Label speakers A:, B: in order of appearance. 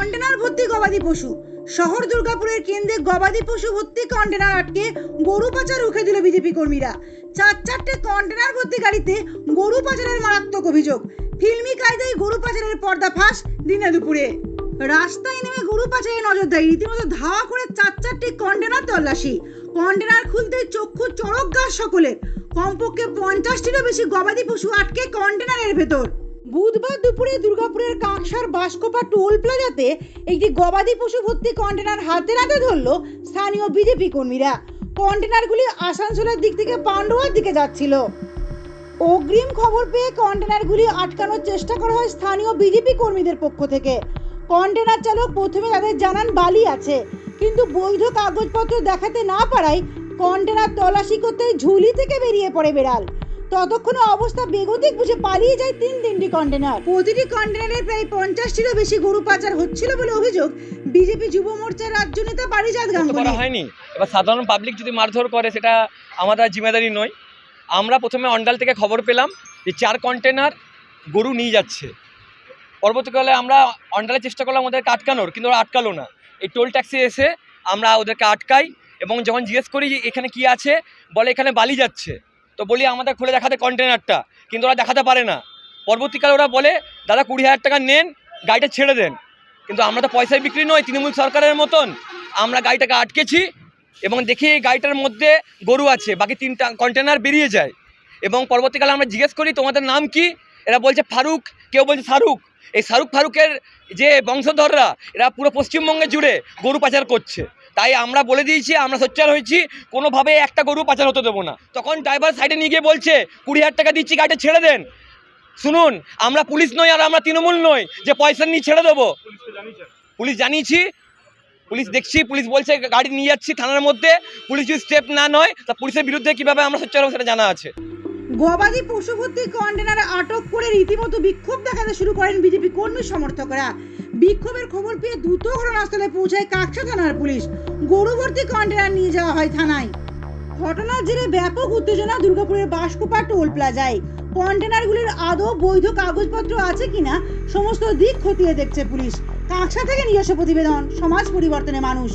A: Container ভর্তি গবাদি পশু। শহর দুর্গাপুরের কেন্দ্রে গবাদি পশু ভর্তি কন্টেনার আটকে গরু পাচার রুখে দিল বিজেপি কর্মীরা। চার চারটে কন্টেনার ভর্তি গাড়িতে গরু পাচারের মারাত্মক অভিযোগ। ফিল্মি কায়দায় গরু পাচারের পর্দা ফাঁস দিনে দুপুরে। রাস্তায় নেমে গরু পাচারে নজরদারি, রীতিমতো ধাওয়া করে চার চারটি কন্টেনার তল্লাশি। কন্টেনার খুলতে চক্ষু চড়ক গাছ সকলের। কমপক্ষে পঞ্চাশটিরও বেশি গবাদি পশু আটকে কন্টেনারের ভেতর। বুধবার দুপুরে দুর্গাপুরের কাঁকসার বাসকোপা টোল প্লাজাতে একটি গবাদি পশু ভর্তি কন্টেনার হাতে নাতে ধরল স্থানীয় বিজেপি কর্মীরা। কন্টেনারগুলি আসানসোলের দিক থেকে পান্ডুয়ার দিকে যাচ্ছিল। অগ্রিম খবর পেয়ে কন্টেনারগুলি আটকানোর চেষ্টা করা হয় স্থানীয় বিজেপি কর্মীদের পক্ষ থেকে। কন্টেনার চালক প্রথমে তাদের জানান, বালি আছে, কিন্তু বৈধ কাগজপত্র দেখাতে না পারায় কন্টেনার তল্লাশি করতে ঝুলি থেকে বেরিয়ে পড়ে বেড়াল। ততক্ষণে অবস্থা বেগতিক বুঝে পালিয়ে যায় তিন তিনটি কন্টেনার প্রতিটি কন্টেনারে প্রায় পঞ্চাশটিরও বেশি গরু পাচার হচ্ছিল বলে অভিযোগ বিজেপি যুব মোর্চার রাজ্য নেতা পারিজাত গাঙ্গুলি।
B: হয়নি? এবার সাধারণ পাবলিক যদি মারধর করে সেটা আমাদের জিম্মেদারি নয় আমরা প্রথমে অন্ডাল থেকে খবর পেলাম যে চার কন্টেনার গরু নিয়ে যাচ্ছে। পরবর্তীকালে আমরা অন্ডালে চেষ্টা করলাম ওদেরকে আটকানোর কিন্তু ওরা আটকালো না। এই টোল ট্যাক্সি এসে আমরা ওদেরকে আটকাই এবং যখন জিজ্ঞেস করি যে এখানে কি আছে বলে এখানে বালি যাচ্ছে। তো বলি আমাদের খুলে দেখাতে কন্টেনারটা কিন্তু ওরা দেখাতে পারে না। পরবর্তীকালে ওরা বলে, দাদা, কুড়ি হাজার টাকা নেন, গাড়িটা ছেড়ে দেন। কিন্তু আমরা তো পয়সায় বিক্রি নয় তৃণমূল সরকারের মতন। আমরা গাড়িটাকে আটকেছি এবং দেখি এই গাড়িটার মধ্যে গরু আছে, বাকি তিনটা কন্টেনার বেরিয়ে যায়। এবং পরবর্তীকালে আমরা জিজ্ঞেস করি, তোমাদের নাম কি? এরা বলছে, ফারুক। কেউ বলছে শাহরুখ এই শাহরুখ ফারুকের যে বংশধররা, এরা পুরো পশ্চিমবঙ্গে জুড়ে গরু পাচার করছে। তাই আমরা বলে দিয়েছি, আমরা সোচ্চার হয়েছি, কোনোভাবে একটা গরু পাচার হতে দেবো না। তখন ড্রাইভার সাইডে নিয়ে গিয়ে বলছে, কুড়ি হাজার টাকা দিচ্ছি, গাড়িটা ছেড়ে দেন। শুনুন, আমরা পুলিশ নই আর আমরা তৃণমূল নই, যে পয়সা নিয়ে ছেড়ে দেবো। পুলিশ জানিয়েছি, পুলিশ দেখছি, পুলিশ বলছে, গাড়ি নিয়ে যাচ্ছি থানার মধ্যে, পুলিশ যদি স্টেপ না নয়, তা পুলিশের বিরুদ্ধে কীভাবে আমরা সোচ্চার হব সেটা জানা আছে।
A: গবাদি পশু ভর্তি কন্টেনার আটক করে রীতিমতো বিক্ষোভ দেখাতে শুরু করেন বিজেপি কর্মী সমর্থকরা। বিক্ষোভের খবর পেয়ে দ্রুত ঘটনাস্থলে পৌঁছায় কাকসা থানার পুলিশ। গরু ভর্তি কন্টেনার নিয়ে যাওয়া হয় থানায়। ঘটনার জেরে ব্যাপক উত্তেজনা দুর্গাপুরের বাসকোপা টোল প্লাজায়। কন্টেনারগুলির আদৌ বৈধ কাগজপত্র আছে কিনা, সমস্ত দিক খতিয়ে দেখছে পুলিশ। কাকসা থেকে নিজস্ব প্রতিবেদন, সমাজ পরিবর্তনে মানুষ।